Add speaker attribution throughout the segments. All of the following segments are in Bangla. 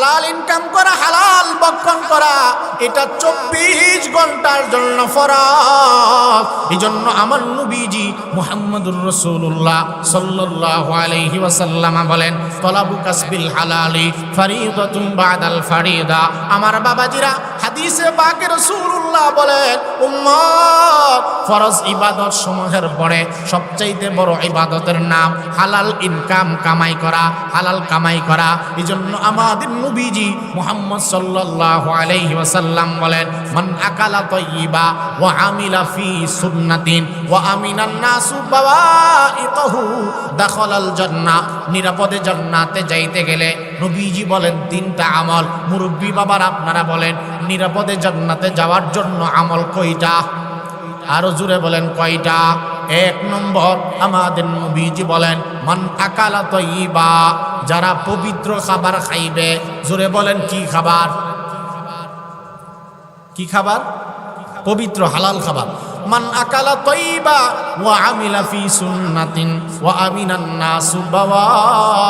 Speaker 1: হালাল ইনকাম করা, হালাল বক্ষণ করা, এটা চব্বিশ ঘণ্টার জন্য ফরজ। এই জন্য আমার নবীজি মুহাম্মদুর রসুল্লাহ সাল্লাহ আলাইহি ওয়াসাল্লাম বলেন, তলাবু কাসবিল হালালি ফারিদাতুম বাদাল ফারিদা। আমার বাবাজিরা হাদিসে পাকে রসুল্লাহ বলেন, উম্মত, ফরজ ইবাদত সমূহের পরে সবচাইতে বড় ইবাদতের নাম হালাল ইনকাম কামাই করা, হালাল কামাই করা। এই জন্য আমাদের নবীজি মুহাম্মদ সাল্লাল্লাহু আলাইহি ওয়াসাল্লাম বলেন, মান আকালা তাইয়িবা ওয়া আমিলা ফি সুন্নাতিন ওয়া আমিনান নাসু বাওয়াইতাহু দাখালাল জান্নাহ, নিরাপদে জান্নাতে যাইতে গেলে নবীজি বলেন, তিনটা আমল। মুরব্বী বাবার আপনারা বলেন, নিরাপদে জান্নাতে যাওয়ার জন্য আমল কয়টা? আরও জুড়ে বলেন, কয়টা? এক নম্বর, আমাদের নবীজি বলেন, মান আকালা তৈবা যারা পবিত্র খাবার খাইবে জোরে বলেন কি খাবার? কি খাবার? পবিত্র হালাল খাবার। মান আকালা তৈবা ওয়া আমিলা ফি সুন্নাতিন ওয়া আমিনান নাসু বাওয়াইকাহু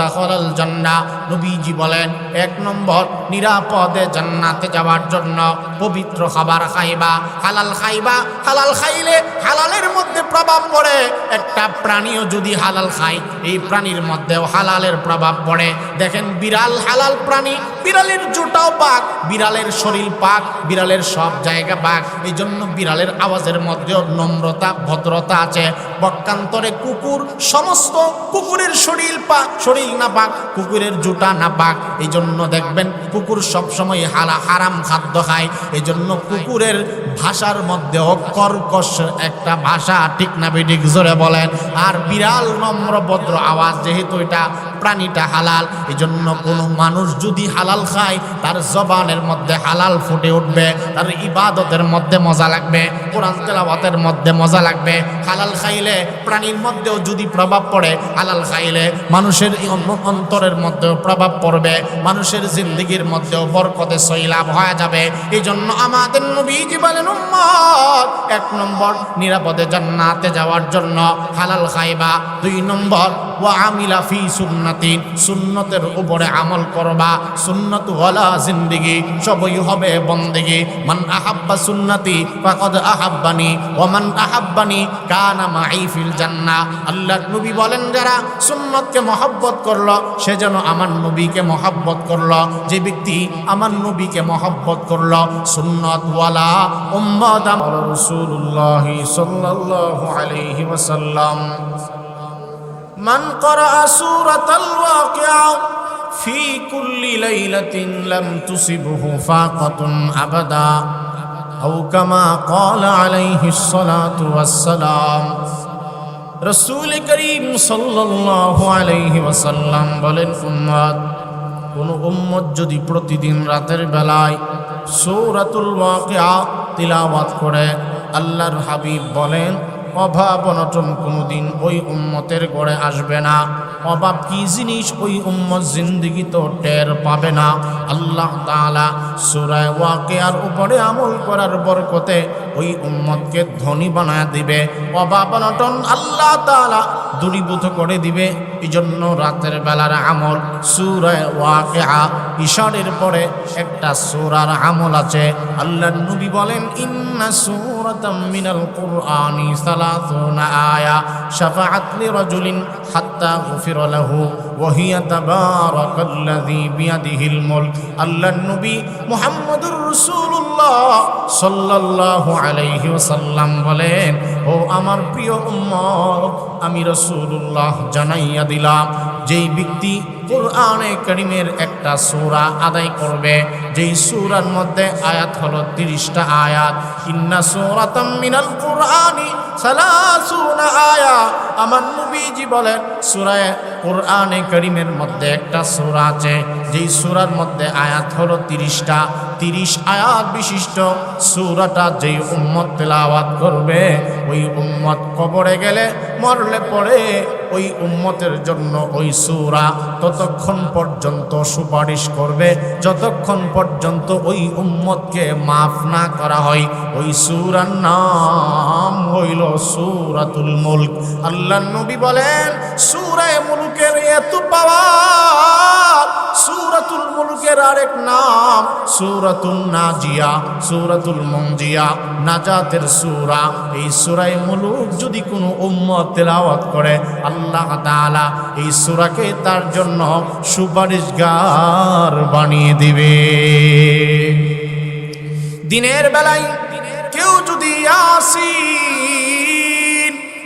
Speaker 1: দাখালাল জান্নাহ। নবীজি বলেন, এক নম্বর, নিরাপদে জান্নাতে যাওয়ার জন্য পবিত্র খাবার খাইবা। হালাল খাইবা, হালাল খাইলে হালালের মধ্যে প্রভাব পড়ে। একটা প্রাণীও যদি হালাল খায়, এই প্রাণীর মধ্যেও হালালের প্রভাব পড়ে। দেখেন, বিড়াল হালাল প্রাণী, বিড়ালের জুটাও পাক, বিড়ালের শরীর পাক, বিড়ালের সব জায়গা পাক। এই জন্য বিড়ালের আওয়াজের মধ্যেও নম্রতা, ভদ্রতা আছে। পক্ষান্তরে কুকুর, সমস্ত কুকুরের শরীর পাক শরীর না পাক, কুকুরের জুটা না পাক। এই জন্য দেখবেন কুকুর সবসময় হালা, হারাম খাদ্য খায়। এই জন্য কুকুরের ভাষার মধ্যেও কর্কশ একটা ভাষা ঠিক না বেঠিক জোরে বলেন। আর বিড়াল নম্র, ভদ্র আওয়াজ, যেহেতু এটা প্রাণীটা হালাল। এই জন্য কোনো মানুষ যদি হালাল খায়, তার জবানের মধ্যে হালাল ফুটে উঠবে, তার ইবাদতের মধ্যে মজা লাগবে, কোরআন তেলাওয়াতের মধ্যে মজা লাগবে। হালাল খাইলে প্রাণীর মধ্যেও যদি প্রভাব পড়ে, হালাল খাইলে মানুষের অন্তরের মধ্যেও প্রভাব পড়বে, মানুষের জিন্দগির মধ্যেও বরকতে সইলাভ হয়ে যাবে। এই জন্য আমাদের নবীজি বলেন এক নম্বর নিরাপদে জান্নাতে যাওয়ার জন্য হালাল খাইবা, দুই নম্বর ওয়া আমিলা ফি সুন্নাতিন সুন্নতের উপরে আমল করবা। সুন্নত ওয়ালা জিন্দিগি, সবই হবে বন্দেগি। মান আহাব্বা সুন্নতি ফাকাদ আহাব্বানি, ওয়া মান আহাব্বানি কানা মাই ফিল জান্নাহ আল্লাহর নবী বলেন, যারা সুন্নতকে মহব্বত করল, সে যেন আমার নবীকে মহব্বত করল। যে ব্যক্তি আমার নবীকে মহব্বত করল, সুন্নত ওয়ালা উম্মত রাসূলুল্লাহ সাল্লাল্লাহু আলাইহি ওয়াসাল্লাম। من قرأ سورة الواقعة في كل ليلة لم تصبه فاقة أبدا أو كما قال عليه الصلاة والسلام রসুল করিম সাল্লাল্লাহু আলাইহি ওয়াসাল্লাম বলেন উম্মত কোন উম্মত যদি প্রতিদিন রাতের বেলায় সূরাতুল ওয়াকিয়া তিলাওয়াত করে আল্লাহর হাবিব বলেন অভাব অনটন কোনোদিন ওই উম্মতের গড়ে আসবে না। অভাব কি জিনিস? ওই উম্মত জিন্দিগি তো টের পাবে না। আল্লাহ তাআলা সূরা ওয়াকিয়ার উপরে আমল করার বরকতে ওই উম্মতকে ধনী বানায় দিবে। অভাব অনটন আল্লাহ তাআলা দূরীভূত করে দিবে। এই জন্য রাতের বেলার আমল সুরায় ওয়াকিয়া ইশারের পরে একটা সুরার আমল আছে। আল্লাহ নবী বলেন, ইন্না সুরাতাম মিনাল কুরআনি সালাতুনা আয়া শাফাআত লিরাজুলিন হাত্তা গুফিরা লাহু ওয়া হিয়া তাবারাকাল্লাযী বিয়াদিহিল মুলক। আল্লাহ নবী মুহাম্মদুর রাসূলুল্লাহ সাল্লাল্লাহু আলাইহি ওয়াসাল্লাম বলেন, ও আমার প্রিয় উম্মত, আমি রাসূলুল্লাহ জানাইয়া দিলাম, যেই ব্যক্তি কোরআনে করিমের একটা সূরা আদায় করবে। যেই সূরার মধ্যে আয়াত হলো তিরিশটা আয়াত। ইন্না সূরাতাম মিনাল কুরআনি সালাসুনা আয়া। আমার নবীজি বলেন, সূরায়ে কোরআনে করিমের মধ্যে একটা সূরা আছে। যেই সুরার মধ্যে আয়াত হলো তিরিশটা। তিরিশ আয়াত বিশিষ্ট সূরাটা যেই উম্মত তেলাওয়াত করবে, ওই উম্মত কবরে গেলে মরলে পরে ওই উম্মতের জন্য ওই সূরা ততক্ষণ পর্যন্ত সুপারিশ করবে। যতক্ষণ পর্যন্ত ওই উম্মতকে মাফ না করা হয়, ওই সূরার নাম হইল সূরাতুল মুলক। আল্লাহ নবী বলেন সূরায়ে মুলকের এত পাওয়ার, সুরাতুল নাজিয়া, সুরাতুল মঞ্জিয়া নাজাতের সুরা। এই সুরায় মুলুক যদি কোনো উম্মত তেলাওয়াত করে, আল্লাহ তাআলা এই সুরাকে তার জন্য সুপারিশগার বানিয়ে দিবে। দিনের বেলায় কেউ যদি ইয়াসিন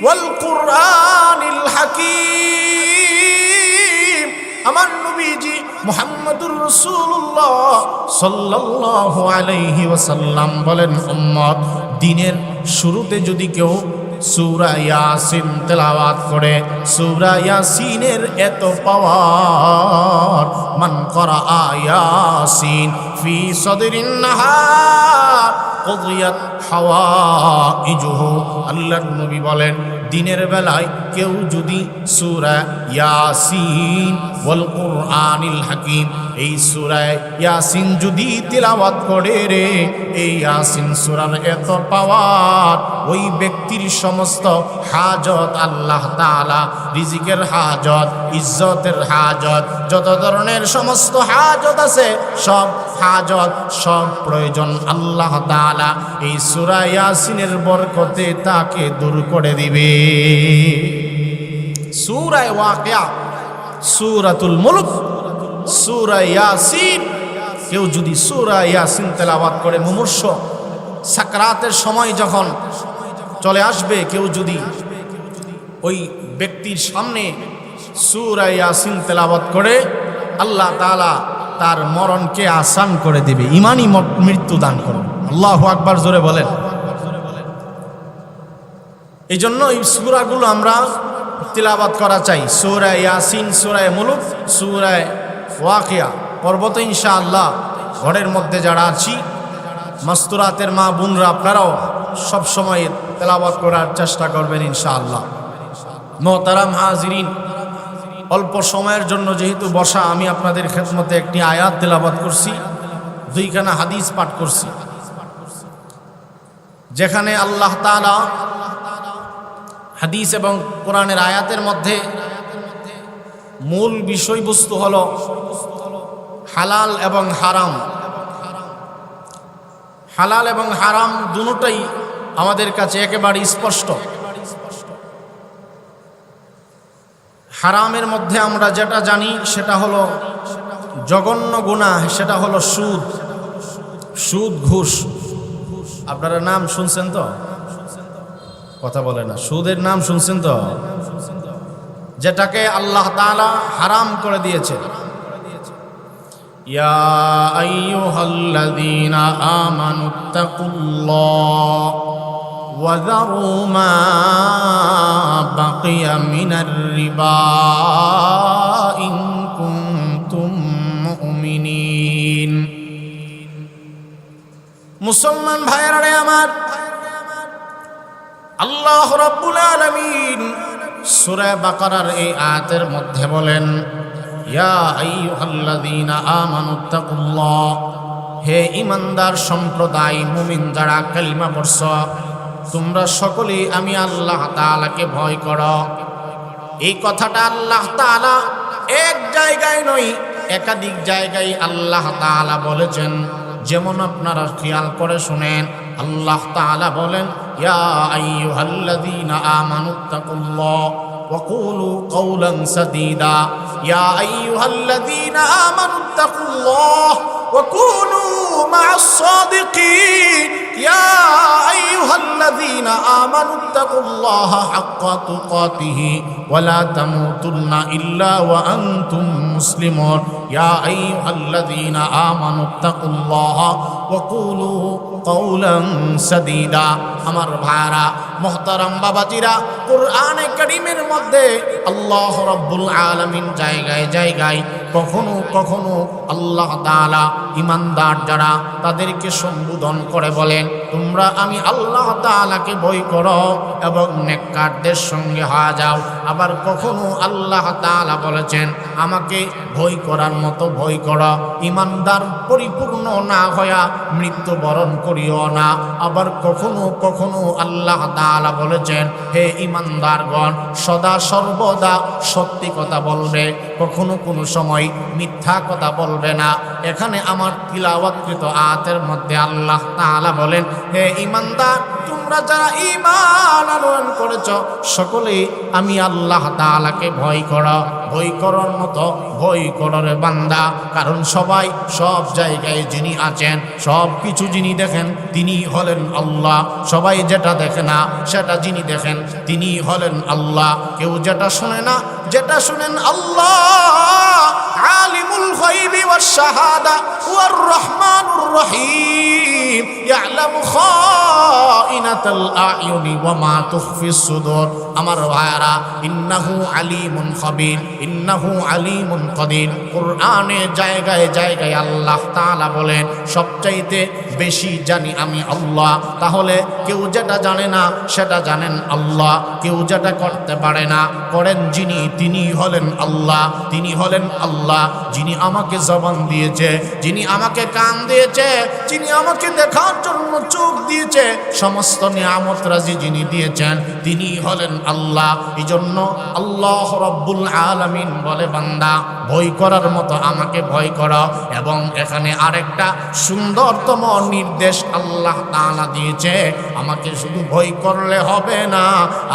Speaker 1: ওয়াল কুরআনিল আমার নবীজি মুহাম্মদুর রাসূলুল্লাহ সাল্লাল্লাহু আলাইহি ওয়াসাল্লাম বলেন, উম্মত, দিনের শুরুতে যদি কেউ সূরা ইয়াসিন তেলাওয়াত করে, সূরা ইয়াসিনের এত পাওয়ার, মান করা আয়াসিন, ফি সদরিন নাহার কদিয়াত হাওয়া ইজুহু আল্লাহর নবী বলেন দিনের বেলায় কেউ যদি সূরা ইয়াসিন ওয়াল কুরআনিল হাকিম, এই সূরা ইয়াসিন যদি তিলাওয়াত করে রে, এই ইয়াসিন সূরার এত পাওয়ার, ওই ব্যক্তির সমস্ত হাজত আল্লাহ তাআলা, রিজিকের হাজত, ইজ্জতের হাজত, যত ধরনের সমস্ত হাজত আছে, সব হাজত, সব প্রয়োজন আল্লাহ তাআলা, এই সূরা ইয়াসিনের বরকতে তাকে দূর করে দিবে। সূরা ওয়াকিয়া, সূরাতুল মুলক সূরা ইয়াসিন। কেউ যদি সূরা ইয়াসিন তেলাওয়াত করে, মুমূর্ষ, সাকরাতের সময় যখন চলে আসবে, কেউ যদি ওই ব্যক্তির সামনে সূরা ইয়াসিন তেলাওয়াত করে, আল্লাহ তাআলা তার মরণকে আসান করে দিবে। ইমানই মৃত্যু দান করবে আল্লাহ আকবার জোরে বলেন। এই জন্য এই সুরাগুলো আমরা তিলাবাত করা চাই। সুরায় ইয়াসিন সুরায় মুলুক সুরায় ওয়াকিয়া। পর্বত ইনশা আল্লাহ ঘরের মধ্যে যারা আছি, মাস্তুরাতের মা বোনরা আপনারাও সবসময় তেলাবাত করার চেষ্টা করবেন ইনশা আল্লাহ মহতারাম হাজিরিন, অল্প সময়ের জন্য যেহেতু বসা, আমি আপনাদের খেদমতে একটি আয়াত তেলাবাত করছি, দুইখানা হাদিস পাঠ করছি। যেখানে আল্লাহ তাআলা হাদিস এবং কোরআনের আয়াতের মধ্যে মূল বিষয়বস্তু হল হালাল এবং হারাম। হালাল এবং হারাম দুটোই আমাদের কাছে একেবারে স্পষ্ট। হারামের মধ্যে আমরা যেটা জানি সেটা হলো জঘন্য গুণা সেটা হলো সুদ। সুদ ঘুষ। আপনারা নাম শুনছেন তো? কথা বলে না। সুদের নাম শুনছেন তো? যেটাকে আল্লাহ তাআলা হারাম করে দিয়েছে। ইয়া আইয়ুহাল্লাযীনা আমানুত্তাকুল্লাহ আল্লাহ রব্বুল আলামিন সূরা বাকারার এই আয়াতের মধ্যে বলেন, ইয়া আইয়ুহাল্লাযীনা আমানুত্তাকুল্লাহ হে ইমানদার সম্প্রদায়, মুমিন যারা কালিমা পড়ছ, তোমরা সকলেই আমি আল্লাহ তাআলাকে ভয় করো। এই কথাটা আল্লাহ তাআলা এক জায়গায় নয়, একাধিক জায়গায় আল্লাহ তাআলা বলেছেন। যেমন আপনারা খেয়াল করে শুনেন আল্লাহ তাআলা বলেন ইয়া আইয়ুহাল্লাযীনা আমানুত্তাকুল্লাহ وقولوا قولا سديدا يا أيها الذين آمنوا اتقوا الله وكونوا مع الصادقين يا أيها الذين آمنوا اتقوا الله حق تقاته ولا تموتن إلا وأنتم مسلمون يا أيها الذين آمنوا اتقوا الله وقولوا قولا سديدا আমার ভাইরা মোহতারাম বাবাজিরা কোরআনে করিমের মধ্যে আল্লাহ রব্বুল আলমিন জায়গায় জায়গায় কখনো কখনো আল্লাহ তাআলা ইমানদার যারা তাদেরকে সম্বোধন করে বলেন, তোমরা আমি আল্লাহ তাআলাকে ভয় করো এবং নেককারদের সঙ্গে হয়ে যাও। আবার কখনো আল্লাহ তাআলা বলেছেন, আমাকে ভয় করার মতো ভয় করো ইমানদার পরিপূর্ণ না হইয়া মৃত্যুবরণ করিও না। আবার কখনো কখনো আল্লাহ তাআলা বলেছেন, হে ইমানদারগণ সদা সর্বদা সত্যি কথা বলবে। কখনো কোনো সময় মিথ্যা কথা বলবে না। এখানে আমার তিলাওয়াতকৃত আয়াতের মধ্যে আল্লাহ তাআলা বলেন, হে ইমানদার তোমরা যারা ঈমান আনয়ন করেছ, সকলেই আমি আল্লাহ তাআলাকে ভয় করো। ভয় করার মতো ভয় কররে বান্দা। কারণ সবাই সব জায়গায় যিনি আছেন, সব কিছু যিনি দেখেন, তিনি হলেন আল্লাহ। সবাই যেটা দেখে না, সেটা যিনি দেখেন, তিনি হলেন আল্লাহ। কেউ যেটা শোনে না, যেটা শুনেন আল্লাহ। আলিমুল গায়বি ওয়াস শাহাদা ওয়ার রহমানুর রহিম। ইয়ালামু খাইনাতাল আমার জায়গায় জায়গায় আল্লাহ তাআলা বলেন, সবচাইতে বেশি জানি আমি আল্লাহ। তাহলে কেউ যেটা জানে না, সেটা জানেন আল্লাহ। কেউ যেটা করতে পারে না, করেন যিনি তিনি হলেন আল্লাহ। তিনি হলেন আল্লাহ। যিনি আমাকে জবান দিয়েছে, যিনি আমাকে কান দিয়েছে, যিনি আমাকে দেখার জন্য চোখ দিয়েছে, সমস্ত নিয়ামত রাজি যিনি দিয়েছেন, তিনি হলেন আল্লাহ। এই জন্য আল্লাহ রব্বুল আলামিন বলে, বান্দা, ভয় করার মতো আমাকে ভয় করো। এবং এখানে আরেকটা সুন্দরতম নির্দেশ আল্লাহ তাআলা দিয়েছে, আমাকে শুধু ভয় করলে হবে না।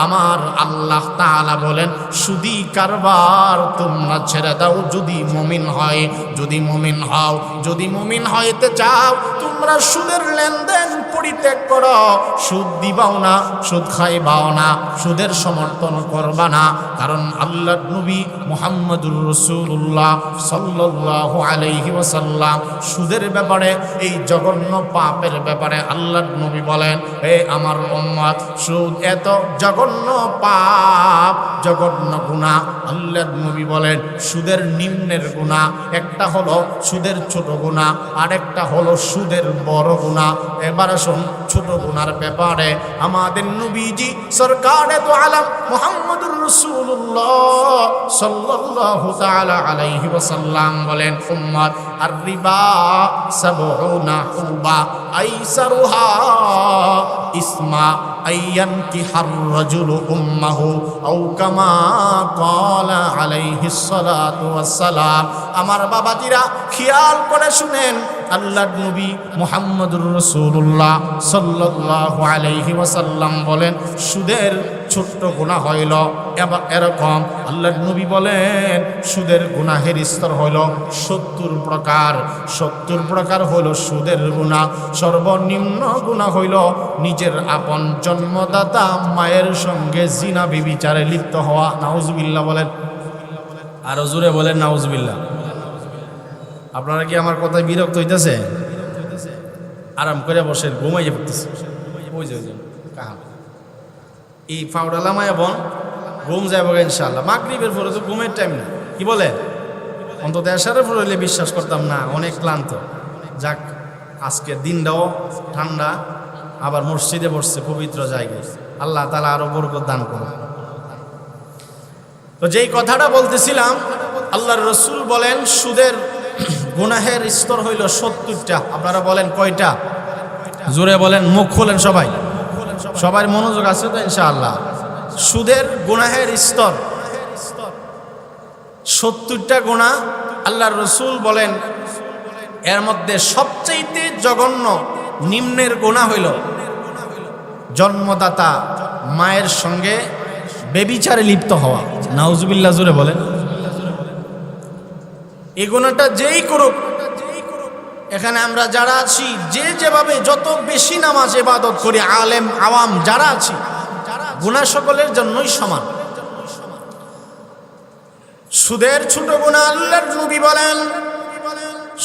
Speaker 1: আমার আল্লাহ তাআলা বলেন, সুদি কারবার তোমরা ছেড়ে দাও, যদি মমিন হয় যদি মমিন হও যদি মমিন হইতে চাও তোমরা সুদের লেনদেন পরিত্যাগ করো। সুদ দিবাও না, সুদ খাইবাও না, সুদের সমর্থন করবা না। কারণ আল্লাহ নবী মুহাম্মদুর রসুল্লাহ সাল্লাল্লাহু আলাইহি ওয়াসাল্লাম, সুদের ব্যাপারে, এই জঘন্য পাপের ব্যাপারে আল্লাহ নবী বলেন, হে আমার উম্মত, সুদ এত জঘন্য পাপ, জঘন্য গুনাহ। আল্লাহ নবী বলেন, সুদের নিম্নের গুনাহ, একটা হলো সুদের ছোট গুনাহ, আরেকটা হলো সুদের বড় গুনাহ এবার শোন, ছোট গুনার ব্যাপারে আমাদের নবীজি সরকারে তো আলম মোহাম্মদুর রসুল্লাহ সাল্লাল্লাহু তাআলা আলাইহি ওয়াসাল্লাম বলেন, উম্মত আর রিবা সাবউনা হুবা আইসারুহা ইসমা আইয়ান কি হার রাজুলু উম্মাহু আও কামা ক্বালা আলাইহিস সালাতু ওয়াসসালাম আমার বাবাজিরা, খেয়াল করে শুনেন আল্লাহর নবী মুহাম্মদুর রসুল্লাহ সাল্লাল্লাহু আলাইহি ওয়াসাল্লাম বলেন, সুদের ছোট্ট গুনাহ হইল। এবার এরকম আল্লাহ নবী বলেন, সুদের গুনাহের স্তর হইল সত্তর প্রকার। সত্তর প্রকার হইল সুদের গুনাহ। সর্বনিম্ন গুনাহ হইল নিজের আপন জন্মদাতা মায়ের সঙ্গে জিনা বিবিচারে লিপ্ত হওয়া। নাউজুবিল্লাহ বলেন।
Speaker 2: আরও জুড়ে বলেন নাউজবিল্লা
Speaker 1: আপনারা কি আমার কথায় বিরক্ত হইতেছে?
Speaker 2: আরাম করে বসেন, ঘুমাইয়ে পড়তেছে।
Speaker 1: এই বোন,
Speaker 2: ঘুম যাব ইনশাল্লাহ মাগরিবের পরে তো ঘুমের টাইম না কি বলে?
Speaker 1: অন্তত এসারের পরে হইলে বিশ্বাস করতাম না, অনেক ক্লান্ত। যাক আজকে দিনটাও ঠান্ডা, আবার মসজিদে বসছে পবিত্র জায়গায়। আল্লাহ তালা আরও বরকত দান করুন। তো যেই কথাটা বলতেছিলাম, আল্লাহর রসুল বলেন, সুদের গুনাহের স্তর হইল সত্তরটা। আপনারা বলেন কয়টা? জোরে বলেন, মুখ খোলেন সবাই। সবার মনোযোগ আছে তো, ইনশাআল্লাহ। সুদের গুনাহের স্তর। সত্তরটা গুণা আল্লাহর রসুল বলেন, এর মধ্যে সবচেয়ে জঘন্য নিম্নের গুণা হইল জন্মদাতা মায়ের সঙ্গে বেবিচারে লিপ্ত হওয়া।
Speaker 2: নাউজুবিল্লাহ, জোরে বলেন।
Speaker 1: এই গুণাটা যেই করুক, এখানে আমরা যারা আছি, যে যেভাবে যত বেশি নামাজ এবাদত করি, আলেম, আওয়াম, যারা আছি, গুণা সকলের জন্যই সমান। সুদের ছোট গুণা আল্লাহর নবী বলেন,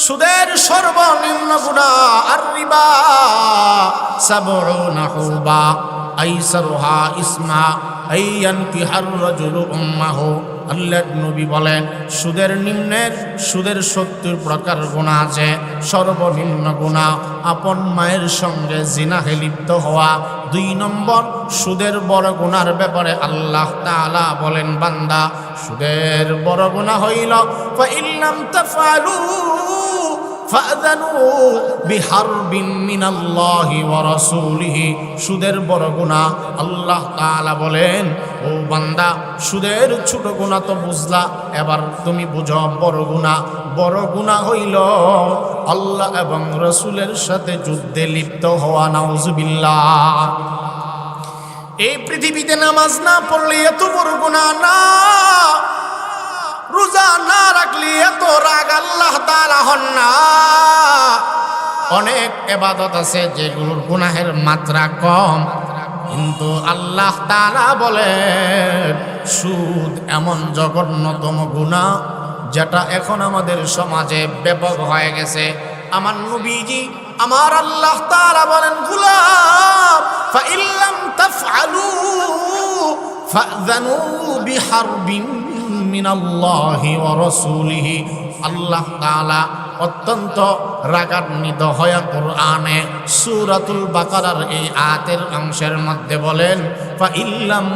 Speaker 1: সুদের সর্বনিম্ন গুণা আর রিবা সাবউনা হুবা। আইসারুহা ইসমা, আইয়ান কিহার রাজুলু উম্মাহু। আল্লাহ নবী বলেন, সুদের নিম্নের, সুদের সত্তর প্রকার গুণা আছে। সর্বনিম্ন গুণা আপন মায়ের সঙ্গে জিনাহে লিপ্ত হওয়া। দুই নম্বর, সুদের বড় গুণার ব্যাপারে আল্লাহ তাআলা বলেন, বান্দা, সুদের বড় গুণা হইল তাফআলু ফাযানু বিহারবিন মিনাল্লাহি ওয়া রাসূলিহি। সুদের বড় গুনাহ আল্লাহ তাআলা বলেন, ও বান্দা, সুদের ছোট গুনাহ তো বুঝলা, এবার তুমি বুঝো বড় গুনাহ। বড় গুনাহ হইল আল্লাহ এবং রসুলের সাথে যুদ্ধে লিপ্ত হওয়া, নাউজুবিল্লাহ। এই পৃথিবীতে নামাজ না পড়লে এত বড় গুনাহ না। রোজা না রাখলে, এত রাগ আল্লাহ তাআলা হন না। অনেক এবাদত আছে যেগুলোর গুনাহের মাত্রা কম, কিন্তু আল্লাহ তাআলা বলেন, সুদ এমন জঘন্যতম গুনাহ যেটা এখন আমাদের সমাজে ব্যাপক হয়ে গেছে। আমার নবীজি, আমার আল্লাহ তাআলা বলেন, গুলাম ফাইল্লাম তাফআলু, ফাযানু বিহারবিন মিনাল্লাহি ওয়া রসুলিহি। আল্লাহ তাআলা অত্যন্ত রাগান্বিত হয়া কোরআনে সুরাতুল বাকারার এই আয়াতের অংশের মধ্যে বলেন ফা ইল্লাম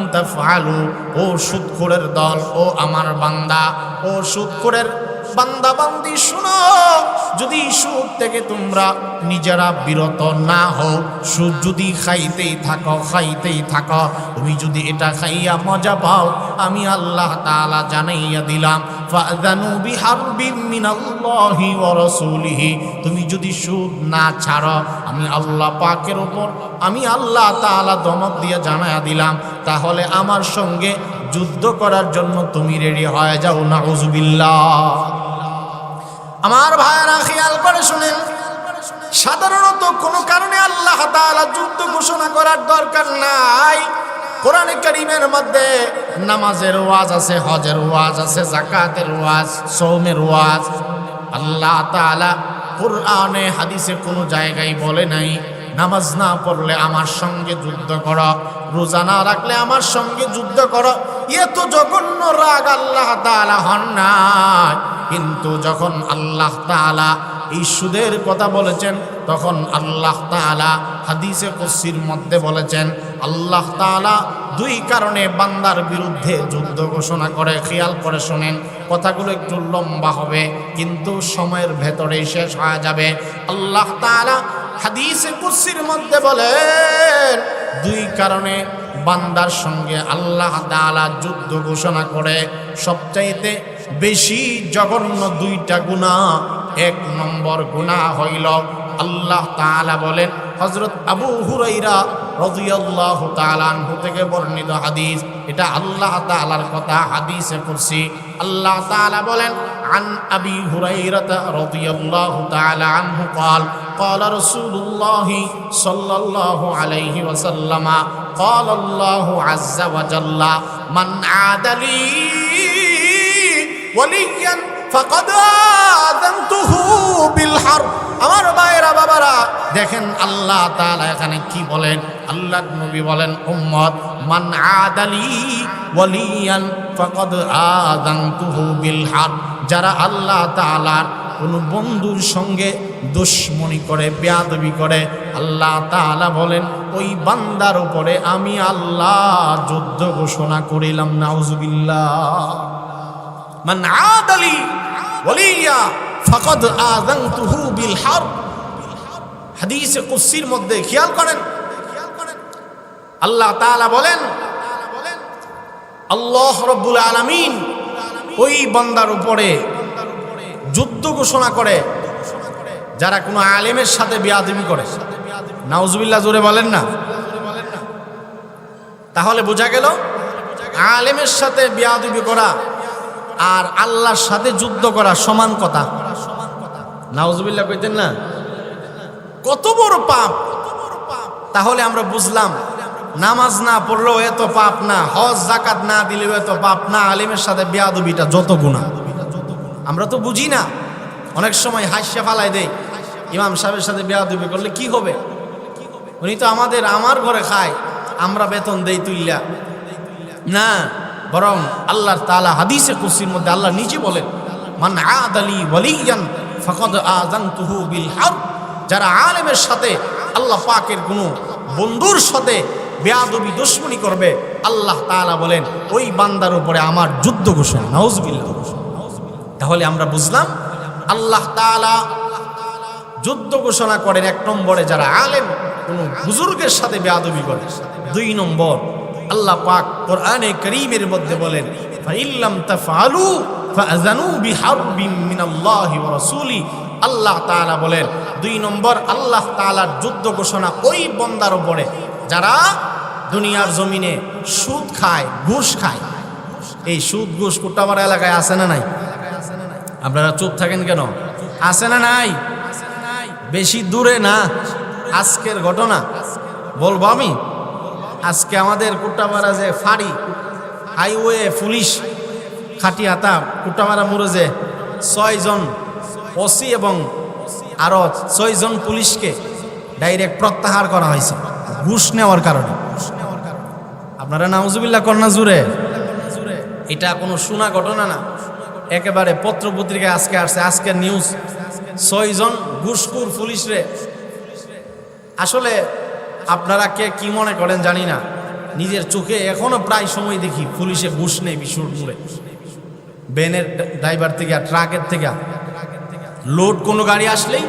Speaker 1: ও সুদখোরের দল, ও আমার বান্দা, ও সুদখোরের বান্দা বান্দি শুনো। যদি সুদ থেকে তোমরা নিজেরা বিরত না হও সুদ যদি খাইতেই থাকো খাইতেই থাকো, তুমি যদি এটা খাইয়া মজা পাও, আমি আল্লাহ তাআলা জানাইয়া দিলাম তুমি যদি সুদ না ছাড়ো, আমি আল্লাহ পাকের উপর, আমি আল্লাহ তাআলা দমক দিয়ে জানাইয়া দিলাম, তাহলে আমার সঙ্গে যুদ্ধ করার জন্য তুমি রেডি হয়ে যাও না আমার ভাইয়েরা, খেয়াল করে শুনেন। সাধারণত কোনো কারণে আল্লাহ তাআলা যুদ্ধ ঘোষণা করার দরকার নাই। কোরআনে কারিমের মধ্যে নামাজের ওয়াজ আছে, হজের ওয়াজ আছে জাকাতের ওয়াজ সৌমের ওয়াজ। আল্লাহ তাআলা কোরআনে, হাদিসে কোনো জায়গায় বলে নাই, নামাজ না পড়লে আমার সঙ্গে যুদ্ধ করো, রোজা না রাখলে আমার সঙ্গে যুদ্ধ করো। এ তো জঘন্য রাগ আল্লাহ তাআলা হন না কিন্তু যখন আল্লাহ তাআলা এই কথা বলেছেন, তখন আল্লাহ তাআলা হাদিসে কুসির মধ্যে বলেছেন, আল্লাহ তাআলা দুই কারণে বান্দার বিরুদ্ধে যুদ্ধ ঘোষণা করে। খেয়াল করে শোনেন, কথাগুলো একটু লম্বা হবে, কিন্তু সময়ের ভেতরেই শেষ হয়ে যাবে। আল্লাহ তাআলা হাদিসে কুসির মধ্যে বলেন, দুই কারণে বান্দার সঙ্গে আল্লাহ তাআলা যুদ্ধ ঘোষণা করে, সবচাইতে বেশি জঘন্য দুইটা গুণা এক নম্বর গুণা হইল আল্লাহ তাআলা বলেন হযরত আবু হুরাইরা রাদিয়াল্লাহু তাআলা আনহু থেকে বর্ণিত হাদিস এটা আল্লাহ তাআলার কথা হাদিসে কুরসি আল্লাহ তাআলা বলেন عن أبي هريرة رضي الله تعالى عنه قال قال رسول الله صلى الله عليه وسلم قال الله عز وجل من عاد لي وليا فقد آذنته بالحرب আমার ভাইরা বাবারা। দেখেন আল্লাহ তাআলা এখানে কি বলেন? আল্লাহ নবী বলেন, উম্মত, মান আদালি ওয়ালিয়ান ফাকাদ আযানতুহু বিল হারব যারা আল্লাহ তাআলার কোন বন্ধুর সঙ্গে দুশ্মনী করে, বেয়াদবি করে, আল্লাহ তাআলা বলেন, ওই বান্দার উপরে আমি আল্লাহ যুদ্ধ ঘোষণা করিলাম, নাউজুবিল্লাহ। মান আদালি ওয়ালিয়া ফাকাদ আযানতুহু বিল হারব হাদিসে কুসির মধ্যে খেয়াল করেন। আল্লাহ বলেন, আল্লাহ রব্বুল আলামিন ওই বান্দার উপরে যুদ্ধ ঘোষণা করে, যারা কোনো আলেমের সাথে বিয়াদবি করে। নাউজুবিল্লাহ, জোরে বলেন না। তাহলে বোঝা গেল, আলেমের সাথে বিয়াদবি করা আর আল্লাহর সাথে যুদ্ধ করা সমান কথা। নাউজুবিল্লাহ কইতেন না? কত বড় পাপ। তাহলে আমরা বুঝলাম, নামাজ না পড়লেও এত পাপ না, হজ জাকাত না দিলেও এত পাপ না, আলিমের সাথে বেয়াদবিটা যত গুণা আমরা তো বুঝি না। অনেক সময় হাস্যা ফালাই দেয়, ইমাম সাহেবের সাথে বেয়াদবি করলে কি হবে? উনি তো আমাদের, আমার ঘরে খায়,
Speaker 2: আমরা বেতন দেই তুইলা না, বরং আল্লাহর তালা হাদিসে কুরসির মধ্যে আল্লাহ নিজে বলেন, মান আদালি ওয়ালিয়ান ফাকাদ বিল যারা আলেমের সাথে, আল্লাহ পাকের কোনো বন্ধুর সাথে বেয়াদবি, দুশ্মনী করবে, আল্লাহ তাআলা বলেন, ওই বান্দার উপরে আমার যুদ্ধ ঘোষণা, নাউজুবিল্লাহ। তাহলে আমরা বুঝলাম, আল্লাহ তাআলা যুদ্ধ ঘোষণা করেন এক নম্বরে যারা আলেম, কোন বুজুর্গের সাথে বেয়াদবি করে। দুই নম্বর, আল্লাহ পাক কোরআনে করিমের মধ্যে বলেন, ফাইল্লাম তাফআলু ফাআযানু বিহারবিন মিনাল্লাহি ওয়া রাসূলি। আল্লাহ তাআলা বলেন, দুই নম্বর, আল্লাহ তাআলার যুদ্ধ ঘোষণা ওই বন্দার উপরে। যারা দুনিয়ার জমিনে সুদ খায়, ঘুষ খায়, এই সুদ ঘুষ কুট্টামারা এলাকায় আছে না নাই? আপনারা চুপ থাকেন কেন? আছে না নাই? বেশি দূরে না? আজকের ঘটনা বলব আমি? আজকে আমাদের কুট্টামারা যে ফাড়ি, হাইওয়ে পুলিশ খাটিয়াতা কুট্টামারা মুরজে ছয়জন ওসি এবং আরও ছয়জন পুলিশকে ডাইরেক্ট প্রত্যাহার করা হয়েছে, ঘুষ নেওয়ার কারণে। আপনারা নাউজুবিল্লাহ কন্যা জুড়ে এটা কোনো শোনা ঘটনা না। একেবারে পত্র পত্রিকায় আজকে আসছে, আজকের নিউজ। ছয়জন ঘুষখুর পুলিশরে। আসলে আপনারা কে কি মনে করেন জানি না, নিজের চোখে এখনও প্রায় সময় দেখি পুলিশে ঘুষ নেই বিশুরপুরে বেনের ড্রাইভার থেকে, ট্রাকের থেকে। লোড কোনো গাড়ি আসলেই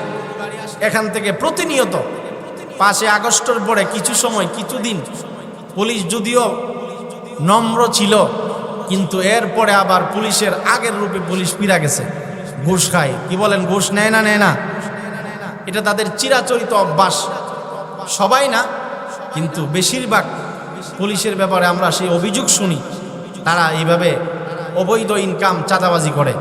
Speaker 2: এখান থেকে প্রতিনিয়ত পাঁচে আগস্টের পরে কিছু সময় কিছুদিন পুলিশ যদিও নম্র ছিল, কিন্তু এরপরে আবার পুলিশের আগের রূপে পুলিশ ফিরা গেছে। ঘুষ খায়। কি বলেন? ঘুষ নেয় না নেয় না? এটা তাদের চিরাচরিত অভ্যাস। সবাই না, কিন্তু বেশিরভাগ পুলিশের ব্যাপারে আমরা সেই অভিযোগ শুনি। তারা এইভাবে অবৈধ ইনকাম চাঁদাবাজি করে।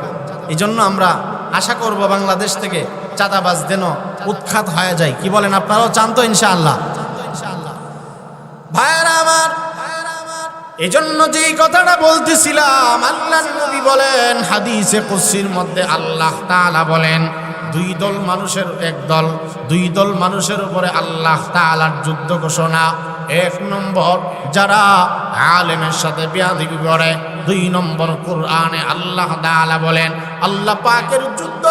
Speaker 2: এই জন্য আমরা আশা করব বাংলাদেশ থেকে চাঁদাবাজ যেন উৎখাত হয়ে যায়। কি বলেন আপনারাও চান তো ইনশাআল্লাহ? ভাইয়েরা আমার, এজন্য যেই কথাটা বলতেছিলাম আল্লাহ নবী বলেন, হাদিসে কুসির মধ্যে আল্লাহ তাআলা বলেন, দুই দল মানুষের এক দল, দুই দল মানুষের উপরে আল্লাহ তাআলার যুদ্ধ ঘোষণা, এক নম্বর যারা আলেমের সাথে বিয়াদিবি করে, দুই নম্বর কোরআনে আল্লাহ তাআলা বলেন, আল্লাহ পাকের যুদ্ধ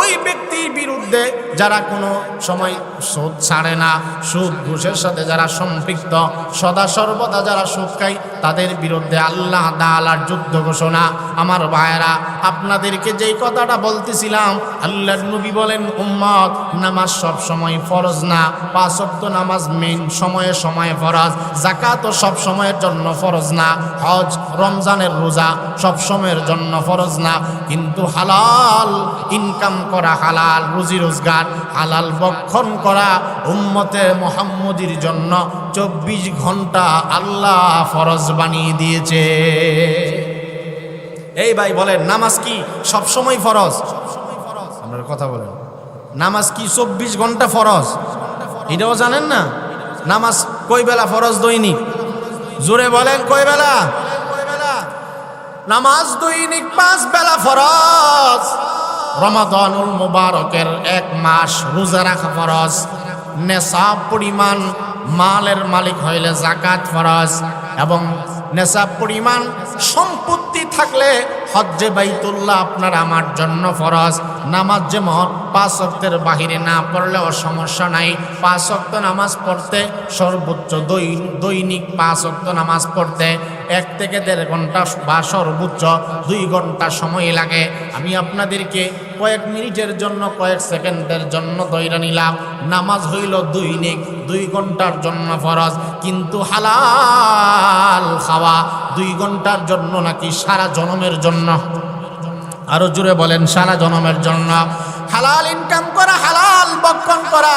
Speaker 2: ওই ব্যক্তির বিরুদ্ধে যারা কোনো সময় সুদ ছাড়ে না, সুদ ঘুষের সাথে যারা সম্পৃক্ত, সদা সর্বদা যারা সুদ খায়, তাদের বিরুদ্ধে আল্লাহ দালার যুদ্ধ ঘোষণা। আমার ভাইয়েরা, আপনাদেরকে যেই কথাটা বলতেছিলাম, আল্লাহর নবী বলেন, উম্মত, নামাজ সব সময় ফরজ না, পাঁচ নামাজ মেন সময়ে সময়ে ফরজ জাকাতও সব সময়ের জন্য ফরজ না। হজ, রমজানের রোজা সব সময়ের জন্য ফরজ না। কিন্তু হালাল ইনকাম করা হালাল, রুজি রোজগার, হালাল বক্ষণ করা উম্মতে মোহাম্মদির জন্য চব্বিশ ঘণ্টা আল্লাহ ফরজ বানিয়ে দিয়েছে। এই ভাই বলেন, নামাজ কি সব সময় ফরজ? আপনার কথা বলেন। নামাজ কি চব্বিশ ঘণ্টা ফরজ? এটাও জানেন না? নামাজ কই বেলা ফরজ দৈনিক? জোরে বলেন, কয় বেলা? নামাজ দৈনিক পাঁচ বেলা ফরজ। রমাদানুল মুবারকের এক মাস রোজা রাখা ফরজ। নেশা পরিমাণ মালের মালিক হইলে জাকাত ফরজ। এবং নেশাব পরিমাণ, সম্পত্তি থাকলে হজ্জে বাইতুল্লাহ আপনার আমার জন্য ফরজ। নামাজ যেমন পাঁচ অক্তের বাহিরে না পড়লেও সমস্যা নাই। পাঁচ অক্ত নামাজ পড়তে সর্বোচ্চ দৈনিক পাঁচ অক্ত নামাজ পড়তে এক থেকে দেড় ঘণ্টা বা সর্বোচ্চ দুই ঘণ্টা সময় লাগে। আমি আপনাদেরকে কয়েক মিনিটের জন্য, কয়েক সেকেন্ডের জন্য দৈরা নিলাম। নামাজ হইল দৈনিক দুই ঘণ্টার জন্য ফরজ। কিন্তু হালাল খাওয়া দুই ঘণ্টার জন্য নাকি সারা জনমের জন্য? আরও জুড়ে বলেন, সারা জনমের জন্য। হালাল ইনকাম করা, হালাল বক্ষণ করা,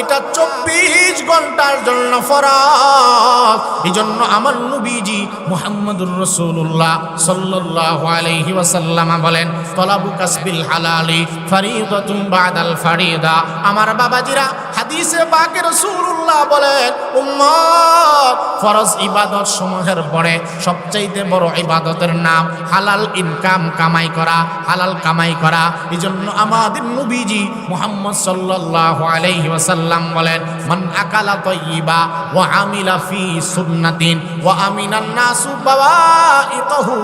Speaker 2: এটা চব্বিশ ঘণ্টার জন্য ফরজ। এই জন্য আমার নবীজি মুহাম্মদুর রসুল্লাহ সাল্লাহ আলাইহি ওয়াসাল্লাম বলেন, তলাবু কাসবিল হালালি ফারিদাতুম বাদাল ফারিদা। আমার বাবাজিরা হাদিসে
Speaker 1: বাকে রসুল্লাহ বলেন, উম্মত, ফরজ ইবাদত সমূহের পরে সবচাইতে বড় ইবাদতের নাম হালাল ইনকাম কামাই করা, হালাল কামাই করা। এই জন্য আমাদের নবীজি মুহাম্মদ সাল্লাল্লাহু আলাইহি ওয়াসাল্লাম বলেন, মান আকালা তাইয়িবা ওয়া আমিলা ফি সুন্নাতিন ওয়া আমিনান নাসু বাওয়াইতাহু,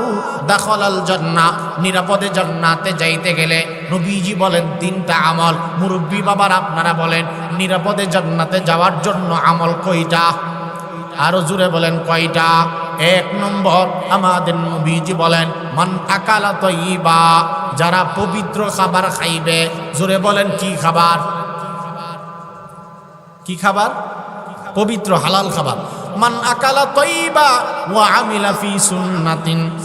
Speaker 1: দাখালাল জান্নাহ নিরাপদে জান্নাতে যাইতে গেলে নবীজি বলেন, তিনটা আমল। মুরব্বী বাবার, আপনারা বলেন, নিরাপদে জান্নাতে যাওয়ার জন্য আমল কয়টা? আরও জুড়ে বলেন, কয়টা? এক নম্বর, আমাদের নবীজি বলেন, মান আকালা তৈবা যারা পবিত্র খাবার খাইবে, জোরে বলেন, কি খাবার? কি খাবার? পবিত্র হালাল খাবার। মান আকালা তৈবা ওয়া আমিলা ফি সুন্নাতিন।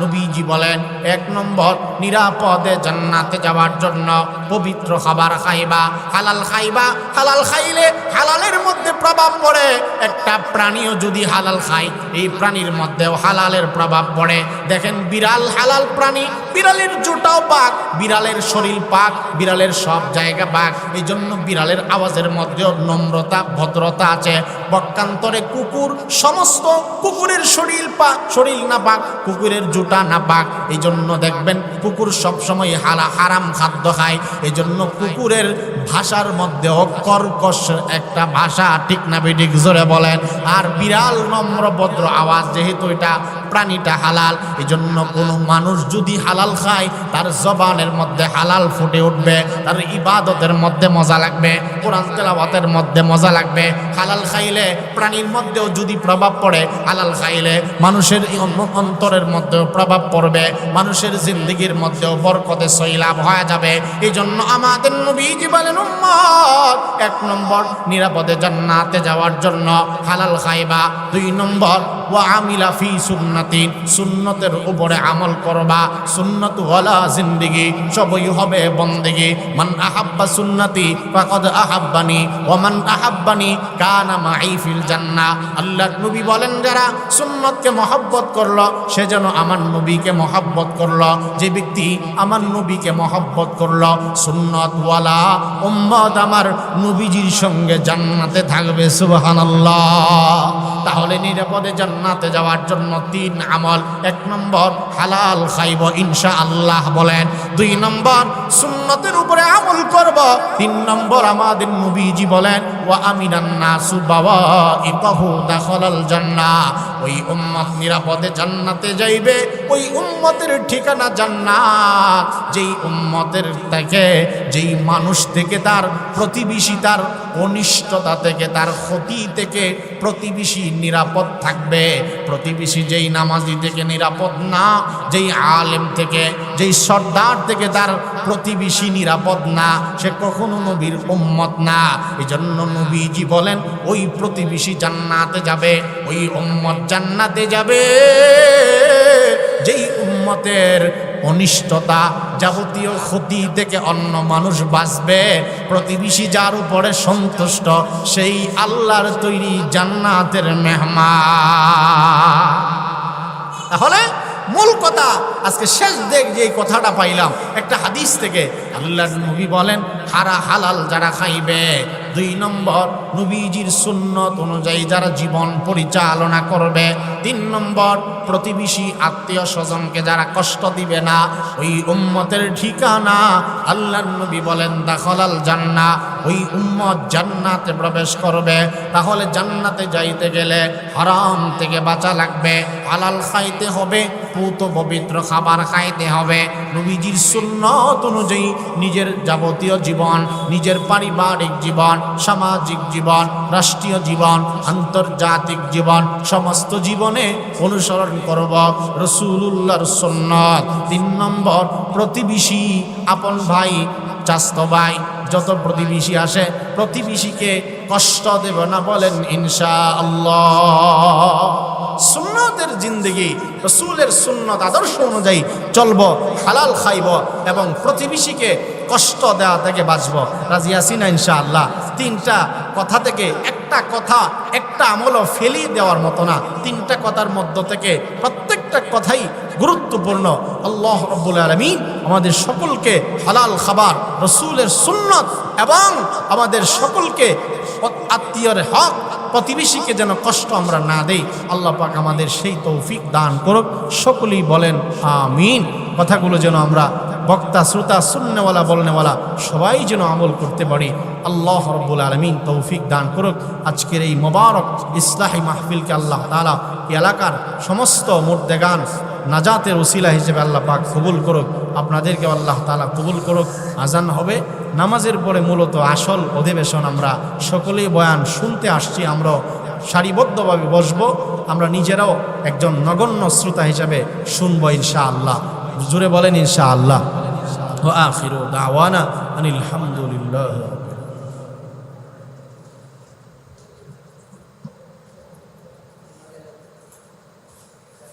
Speaker 1: নবীজি বলেন, এক নম্বর, নিরাপদে জান্নাতে যাওয়ার জন্য পবিত্র খাবার খাইবা। হালাল খাইবা, হালাল খাইলে হালালের মধ্যে প্রভাব পড়ে। একটা প্রাণীও যদি হালাল খায়, এই প্রাণীর মধ্যেও হালালের প্রভাব পড়ে। দেখেন, বিড়াল হালাল প্রাণী, বিড়ালের জুটাও পাক, বিড়ালের শরীর পাক, বিড়ালের সব জায়গা পাক। এই জন্য বিড়ালের আওয়াজের মধ্যেও নম্রতা, ভদ্রতা আছে। পক্ষান্তরে কুকুর, সমস্ত কুকুরের শরীর পাক শরীর না পাক কুকুরের জুটা না পাক এই জন্য দেখবেন কুকুর সবসময় হালা, হারাম খাদ্য খায়। এই জন্য কুকুরের ভাষার মধ্যেও কর্কশ একটা ভাষা ঠিক না বেঠিক জোরে বলেন। আর বিড়াল নম্র ভদ্র আওয়াজ, যেহেতু এটা প্রাণীটা হালাল এই জন্য কোনো মানুষ যদি হালাল খায়, তার জবানের মধ্যে হালাল ফুটে উঠবে, তার ইবাদতের মধ্যে মজা লাগবে, কোরআন তেলাওয়াতের মধ্যে মজা লাগবে। হালাল খাইলে প্রাণীর মধ্যেও যদি প্রভাব পড়ে, হালাল খাইলে মানুষের অন্তরের মধ্যেও প্রভাব পড়বে, মানুষের জিন্দগির মধ্যেও বরকতে সইলাভ হয়ে যাবে। এই জন্য আমাদের নবীজি বলেন এক নম্বর নিরাপদে জান্নাতে যাওয়ার জন্য হালাল খাইবা, দুই নম্বর ও আমিলা ফি সুন্নাতিন, সুন্নতের উপরে আমল করবা। সুন্নত ওয়ালা জিন্দিগি, সবই হবে বন্দেগি। মান আহাব্বা সুন্নতি, ফাকাদ আহাব্বানি, ওয়া মান আহাব্বানি, কানা মাই ফিল জান্নাহ। আল্লাহর নবী বলেন যারা সুন্নতকে মহব্বত করল, সে যেন আমার নবীকে মহব্বত করল। যে ব্যক্তি আমার নবীকে মহব্বত করল সুন্নত ওয়ালা উম্মত আমার নবীজির সঙ্গে জান্নাতে থাকবে, সুবহানাল্লাহ। তাহলে নিরাপদে জান্নাতে যাওয়ার জন্য তিন আমল। এক নম্বর, হালাল খাইব ইনশা আল্লাহ বলেন। দুই নম্বর, সুন্নতের উপরে আমল করব। তিন নম্বর, আমাদের নবীজি বলেন, ওয়া আমিনান নাসু বাবা ইকাহু দাখালাল জান্নাহ। ওই উম্মত নিরাপদে জান্নাতে যাইবে, ওই উম্মতের ঠিকানা জান্নাত যেই উম্মতের থেকে, যেই মানুষ থেকে তার প্রতিবেশী, তার অনিষ্টতা থেকে, তার ক্ষতি থেকে প্রতিবেশী নিরাপদ থাকবে। প্রতিবেশী যেই নামাজি থেকে নিরাপদ না, যেই আলেম থেকে যেই সর্দার থেকে তার প্রতিবেশী নিরাপদ না, সে কখনো নবীর উম্মত না। এই জন্য নবীজি বলেন, ওই প্রতিবেশী জান্নাতে যাবে, ওই উম্মত জান্নাতে যাবে। যেই উম্মতের অনিষ্টতা যাবতীয় ক্ষতি থেকে অন্য মানুষ বাঁচবে, প্রতিবেশী যার উপরে সন্তুষ্ট, সেই আল্লাহর তৈরি জান্নাতের মেহমান। তাহলে মূল কথা, আজকে শেষ দেখ যে কথাটা পাইলাম, একটা হাদিস থেকে। আল্লাহ নবী বলেন, হারা হালাল যারা খাইবে, দুই নম্বর, নবীজির সুন্নত অনুযায়ী যারা জীবন পরিচালনা করবে তিন নম্বর, প্রতিবেশী আত্মীয় স্বজনকে যারা কষ্ট দিবে না, ওই উম্মতের ঠিকানা আল্লাহর নবী বলেন দাখলাল জান্না ওই উম্মত জান্নাতে প্রবেশ করবে, তাহলে জান্নাতে যাইতে গেলে হারাম থেকে বাঁচা লাগবে। হালাল খাইতে হবে, পুত পবিত্র খাবার খাইতে হবে। নবীজির সুন্নত অনুযায়ী নিজের যাবতীয় জীবন, নিজের পারিবারিক জীবন, সামাজিক জীবন, রাষ্ট্রীয় জীবন, আন্তর্জাতিক জীবন, সমস্ত জীবনে অনুসরণ করব। রসুল্লাহর সুন্নত। তিন নম্বর, প্রতিবেশী আপন ভাই, চাস্ত ভাই, যত প্রতিবেশী আসে, প্রতিবেশীকে কষ্ট দেব না বলেন ইনশা আল্লাহ সুন্নতের জিন্দগি, রসুলের সুন্নত আদর্শ অনুযায়ী চলব, হালাল খাইব এবং প্রতিবেশীকে কষ্ট দেওয়া থেকে বাঁচব। রাজি আছি না ইনশাআল্লাহ। তিনটা কথা থেকে, একটা কথা, একটা আমলও ফেলিয়ে দেওয়ার মতো না। তিনটা কথার মধ্য থেকে প্রত্যেকটা কথাই গুরুত্বপূর্ণ। আল্লাহ রব্বুল আলমিন
Speaker 2: আমাদের সকলকে হালাল খাবার, রসুলের সুন্নত এবং আমাদের সকলকে আত্মীয়র হক, প্রতিবেশীকে যেন কষ্ট আমরা না দেই। আল্লাহ পাক আমাদের সেই তৌফিক দান করুক। সকলেই বলেন, আমিন। কথাগুলো যেন আমরা বক্তা, শ্রোতা শূন্যওয়ালা বলনেওয়ালা, সবাই যেন আমল করতে পারি। আল্লাহ রব্বুল আলমিন তৌফিক দান করুক। আজকের এই মোবারক ইসলাহী মাহফিলকে আল্লাহ তালা এলাকার সমস্ত মুর্দেগান নাজাতের ওসিলা হিসেবে আল্লাহ পাক কবুল করুক। আপনাদেরকে আল্লাহ তালা কবুল করুক। আজান হবে। নামাজের পরে মূলত আসল অধিবেশন আমরা সকলেই বয়ান শুনতে আসছি। আমরা সারিবদ্ধভাবে বসবো। আমরা নিজেরাও একজন নগণ্য শ্রোতা হিসাবে শুনব ইনশা আল্লাহ জুড়ে বলেন ইনশা আল্লাহ وآخر دعوانا أن الحمد لله